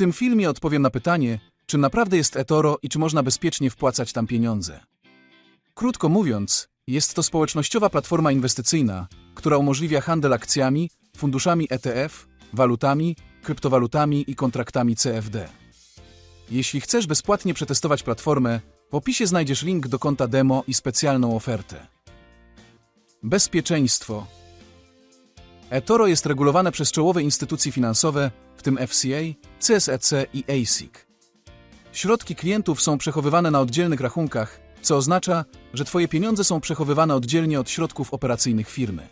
tym filmie odpowiem na pytanie, czym naprawdę jest eToro i czy można bezpiecznie wpłacać tam pieniądze. Krótko mówiąc, jest to społecznościowa platforma inwestycyjna, która umożliwia handel akcjami, funduszami ETF, walutami, kryptowalutami i kontraktami CFD. Jeśli chcesz bezpłatnie przetestować platformę, w opisie znajdziesz link do konta demo i specjalną ofertę. Bezpieczeństwo. eToro jest regulowane przez czołowe instytucje finansowe, w tym FCA, CSEC i ASIC. Środki klientów są przechowywane na oddzielnych rachunkach, co oznacza, że Twoje pieniądze są przechowywane oddzielnie od środków operacyjnych firmy.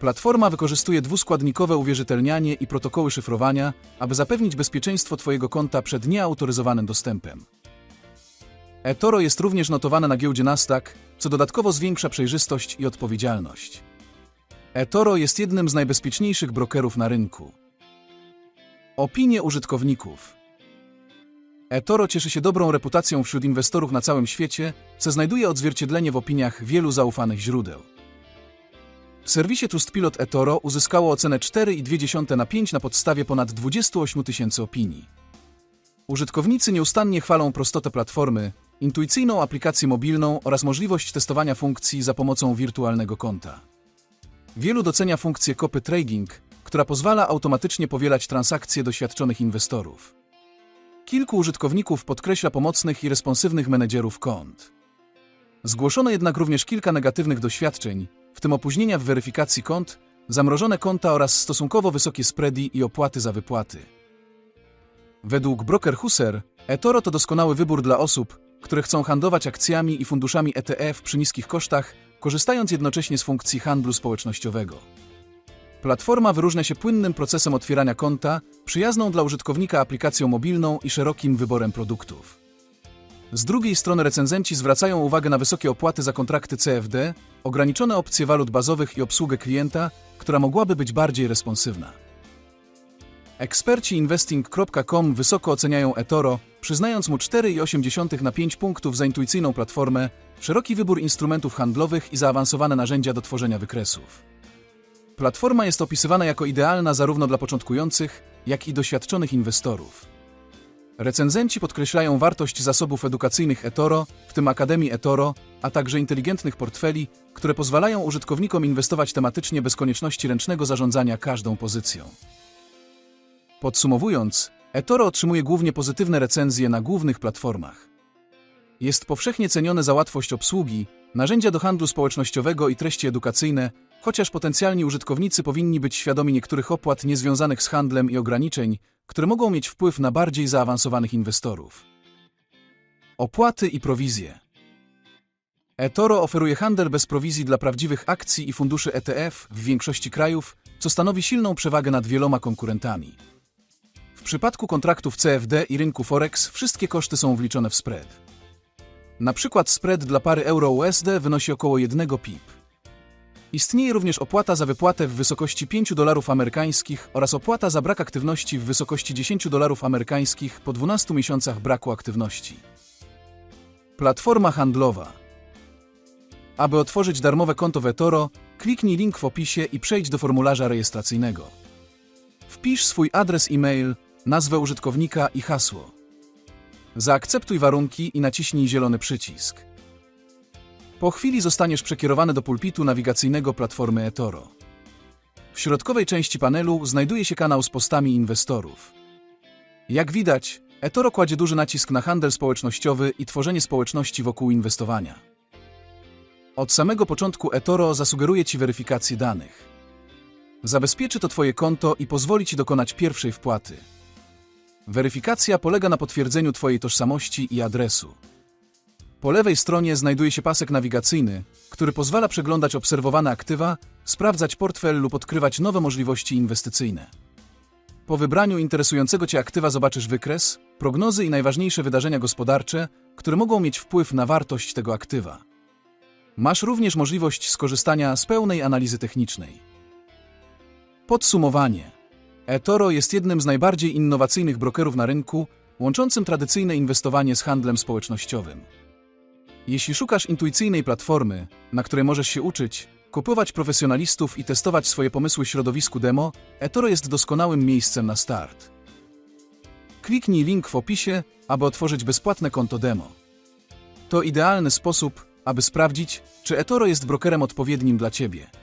Platforma wykorzystuje dwuskładnikowe uwierzytelnianie i protokoły szyfrowania, aby zapewnić bezpieczeństwo Twojego konta przed nieautoryzowanym dostępem. eToro jest również notowane na giełdzie Nasdaq, co dodatkowo zwiększa przejrzystość i odpowiedzialność. eToro jest jednym z najbezpieczniejszych brokerów na rynku. Opinie użytkowników. eToro cieszy się dobrą reputacją wśród inwestorów na całym świecie, co znajduje odzwierciedlenie w opiniach wielu zaufanych źródeł. W serwisie Trustpilot eToro uzyskało ocenę 4,2 na 5 na podstawie ponad 28 tysięcy opinii. Użytkownicy nieustannie chwalą prostotę platformy, intuicyjną aplikację mobilną oraz możliwość testowania funkcji za pomocą wirtualnego konta. Wielu docenia funkcję copy trading, która pozwala automatycznie powielać transakcje doświadczonych inwestorów. Kilku użytkowników podkreśla pomocnych i responsywnych menedżerów kont. Zgłoszono jednak również kilka negatywnych doświadczeń, w tym opóźnienia w weryfikacji kont, zamrożone konta oraz stosunkowo wysokie spready i opłaty za wypłaty. Według Broker Husser, eToro to doskonały wybór dla osób, które chcą handlować akcjami i funduszami ETF przy niskich kosztach, korzystając jednocześnie z funkcji handlu społecznościowego. Platforma wyróżnia się płynnym procesem otwierania konta, przyjazną dla użytkownika aplikacją mobilną i szerokim wyborem produktów. Z drugiej strony recenzenci zwracają uwagę na wysokie opłaty za kontrakty CFD, ograniczone opcje walut bazowych i obsługę klienta, która mogłaby być bardziej responsywna. Eksperci investing.com wysoko oceniają eToro, przyznając mu 4,8 na 5 punktów za intuicyjną platformę, szeroki wybór instrumentów handlowych i zaawansowane narzędzia do tworzenia wykresów. Platforma jest opisywana jako idealna zarówno dla początkujących, jak i doświadczonych inwestorów. Recenzenci podkreślają wartość zasobów edukacyjnych eToro, w tym Akademii eToro, a także inteligentnych portfeli, które pozwalają użytkownikom inwestować tematycznie bez konieczności ręcznego zarządzania każdą pozycją. Podsumowując, eToro otrzymuje głównie pozytywne recenzje na głównych platformach. Jest powszechnie cenione za łatwość obsługi, narzędzia do handlu społecznościowego i treści edukacyjne, chociaż potencjalni użytkownicy powinni być świadomi niektórych opłat niezwiązanych z handlem i ograniczeń, które mogą mieć wpływ na bardziej zaawansowanych inwestorów. Opłaty i prowizje. eToro oferuje handel bez prowizji dla prawdziwych akcji i funduszy ETF w większości krajów, co stanowi silną przewagę nad wieloma konkurentami. W przypadku kontraktów CFD i rynku Forex wszystkie koszty są wliczone w spread. Na przykład spread dla pary euro-USD wynosi około 1 pip. Istnieje również opłata za wypłatę w wysokości 5 dolarów amerykańskich oraz opłata za brak aktywności w wysokości 10 dolarów amerykańskich po 12 miesiącach braku aktywności. Platforma handlowa. Aby otworzyć darmowe konto w eToro, kliknij link w opisie i przejdź do formularza rejestracyjnego. Wpisz swój adres e-mail, nazwę użytkownika i hasło. Zaakceptuj warunki i naciśnij zielony przycisk. Po chwili zostaniesz przekierowany do pulpitu nawigacyjnego platformy eToro. W środkowej części panelu znajduje się kanał z postami inwestorów. Jak widać, eToro kładzie duży nacisk na handel społecznościowy i tworzenie społeczności wokół inwestowania. Od samego początku eToro zasugeruje Ci weryfikację danych. Zabezpieczy to Twoje konto i pozwoli Ci dokonać pierwszej wpłaty. Weryfikacja polega na potwierdzeniu Twojej tożsamości i adresu. Po lewej stronie znajduje się pasek nawigacyjny, który pozwala przeglądać obserwowane aktywa, sprawdzać portfel lub odkrywać nowe możliwości inwestycyjne. Po wybraniu interesującego Cię aktywa zobaczysz wykres, prognozy i najważniejsze wydarzenia gospodarcze, które mogą mieć wpływ na wartość tego aktywa. Masz również możliwość skorzystania z pełnej analizy technicznej. Podsumowanie. eToro jest jednym z najbardziej innowacyjnych brokerów na rynku, łączącym tradycyjne inwestowanie z handlem społecznościowym. Jeśli szukasz intuicyjnej platformy, na której możesz się uczyć, kupować profesjonalistów i testować swoje pomysły w środowisku demo, eToro jest doskonałym miejscem na start. Kliknij link w opisie, aby otworzyć bezpłatne konto demo. To idealny sposób, aby sprawdzić, czy eToro jest brokerem odpowiednim dla Ciebie.